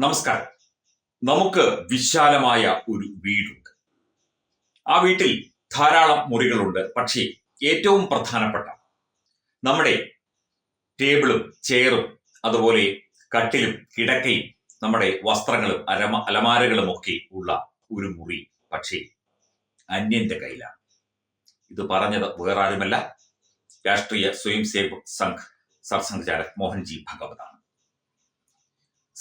നമസ്കാരം. നമുക്ക് വിശാലമായ ഒരു വീടുണ്ട്. ആ വീട്ടിൽ ധാരാളം മുറികളുണ്ട്. പക്ഷേ ഏറ്റവും പ്രധാനപ്പെട്ട നമ്മുടെ ടേബിളും ചെയറും അതുപോലെ കട്ടിലും കിടക്കയും നമ്മുടെ വസ്ത്രങ്ങളും അലമ അലമാരകളും ഒക്കെ ഉള്ള ഒരു മുറി പക്ഷേ അന്യന്റെ കയ്യിലാണ്. ഇത് പറഞ്ഞത് വേറാരുമല്ല രാഷ്ട്രീയ സ്വയം സേവക് സംഘ് സർസംഘചാലക് മോഹൻജി ഭഗവതാണ്.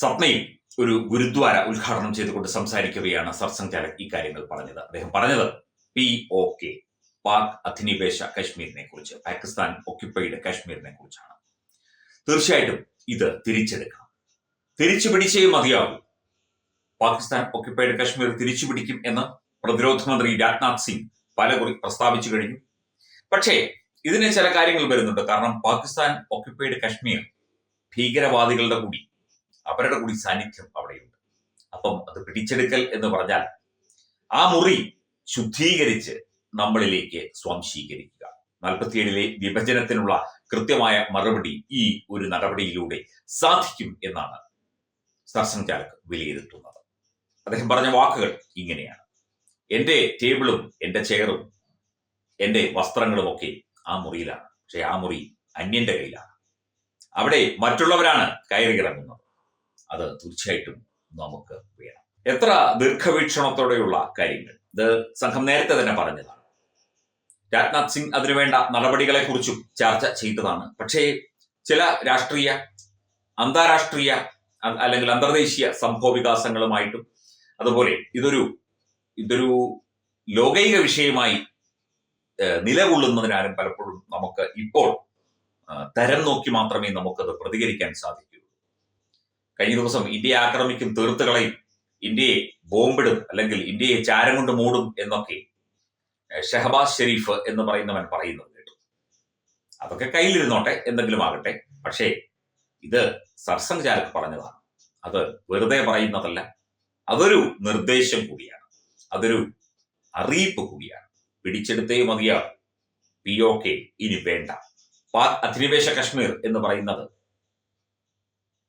സപ്നയിൽ ഒരു ഗുരുദ്വാര ഉദ്ഘാടനം ചെയ്തുകൊണ്ട് സംസാരിക്കുകയാണ് സർസംഘചാലക് ഇക്കാര്യങ്ങൾ പറഞ്ഞത്. അദ്ദേഹം പറഞ്ഞത് പി ഒ കെ പാക് അധിനിവേശ കശ്മീരിനെ കുറിച്ച് പാകിസ്ഥാൻ ഒക്യുപ്പൈഡ് കാശ്മീരിനെ കുറിച്ചാണ്. തീർച്ചയായിട്ടും ഇത് തിരിച്ചെടുക്കണം. തിരിച്ചു പിടിച്ചേ മതിയാകൂ പാകിസ്ഥാൻ ഒക്യുപ്പൈഡ് കാശ്മീർ തിരിച്ചു പിടിക്കും എന്ന് പ്രതിരോധ മന്ത്രി രാജ്നാഥ് സിംഗ് പലകുറി പ്രസ്താവിച്ചു കഴിഞ്ഞു. പക്ഷേ ഇതിന് ചില കാര്യങ്ങൾ വരുന്നുണ്ട്. കാരണം പാകിസ്ഥാൻ ഒക്യുപ്പൈഡ് കാശ്മീർ ഭീകരവാദികളുടെ കൂടി അവരുടെ കൂടി സാന്നിധ്യം അവിടെയുണ്ട്. അപ്പം അത് പിടിച്ചെടുക്കൽ എന്ന് പറഞ്ഞാൽ ആ മുറി ശുദ്ധീകരിച്ച് നമ്മളിലേക്ക് സ്വാംശീകരിക്കുക. നാൽപ്പത്തിയേഴിലെ വിഭജനത്തിനുള്ള കൃത്യമായ മറുപടി ഈ ഒരു നടപടിയിലൂടെ സാധിക്കും എന്നാണ് സർസംഘചാലക് വിലയിരുത്തുന്നത്. അദ്ദേഹം പറഞ്ഞ വാക്കുകൾ ഇങ്ങനെയാണ്. എന്റെ ടേബിളും എന്റെ ചെയറും എന്റെ വസ്ത്രങ്ങളും ഒക്കെ ആ മുറിയിലാണ്. പക്ഷെ ആ മുറി അന്യന്റെ കയ്യിലാണ്. അവിടെ മറ്റുള്ളവരാണ് കയറിയിറങ്ങുന്നത് അത് തീർച്ചയായിട്ടും നമുക്ക് വേണം. എത്ര ദീർഘവീക്ഷണത്തോടെയുള്ള കാര്യങ്ങൾ. ഇത് സംഘം നേരത്തെ തന്നെ പറഞ്ഞതാണ്. രാജ്നാഥ് സിംഗ് അതിനുവേണ്ട നടപടികളെ കുറിച്ചും ചർച്ച ചെയ്തതാണ്. പക്ഷേ ചില രാഷ്ട്രീയ അന്താരാഷ്ട്രീയ അല്ലെങ്കിൽ അന്തർദേശീയ സംഭവ വികാസങ്ങളുമായിട്ടും അതുപോലെ ഇതൊരു ഇതൊരു ലോകൈക വിഷയമായി നിലകൊള്ളുന്നതിനാലും പലപ്പോഴും നമുക്ക് ഇപ്പോൾ തരം നോക്കി മാത്രമേ നമുക്കത് പ്രതികരിക്കാൻ സാധിക്കൂ. കഴിഞ്ഞ ദിവസം ഇന്ത്യയെ ആക്രമിക്കും തീർത്ത് കളയും ഇന്ത്യയെ ബോംബിടും അല്ലെങ്കിൽ ഇന്ത്യയെ ചാരം കൊണ്ട് മൂടും എന്നൊക്കെ ഷെഹബാസ് ഷെരീഫ് എന്ന് പറയുന്നവൻ പറയുന്നത് കേട്ടു. അതൊക്കെ കയ്യിലിരുന്നോട്ടെ എന്തെങ്കിലും ആകട്ടെ. പക്ഷേ ഇത് സർസംഘ് ചാലക് പറഞ്ഞതാണ്. അത് വെറുതെ പറയുന്നതല്ല. അതൊരു നിർദ്ദേശം കൂടിയാണ്. അതൊരു അറിയിപ്പ് കൂടിയാണ്. പിടിച്ചെടുത്തേ മതിയാകും പി ഒ കെ ഇനി വേണ്ട. പാക് അധിനിവേശ കശ്മീർ എന്ന് പറയുന്നത്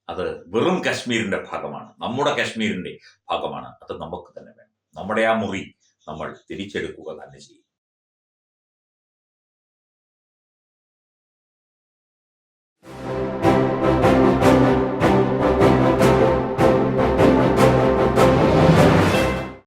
അത് വെറും കാശ്മീരിന്റെ ഭാഗമാണ്. നമ്മുടെ കാശ്മീരിന്റെ ഭാഗമാണ്. അത് നമുക്ക് തന്നെ വേണം. നമ്മുടെ ആ മുറി നമ്മൾ തിരിച്ചെടുക്കുക തന്നെ ചെയ്യും.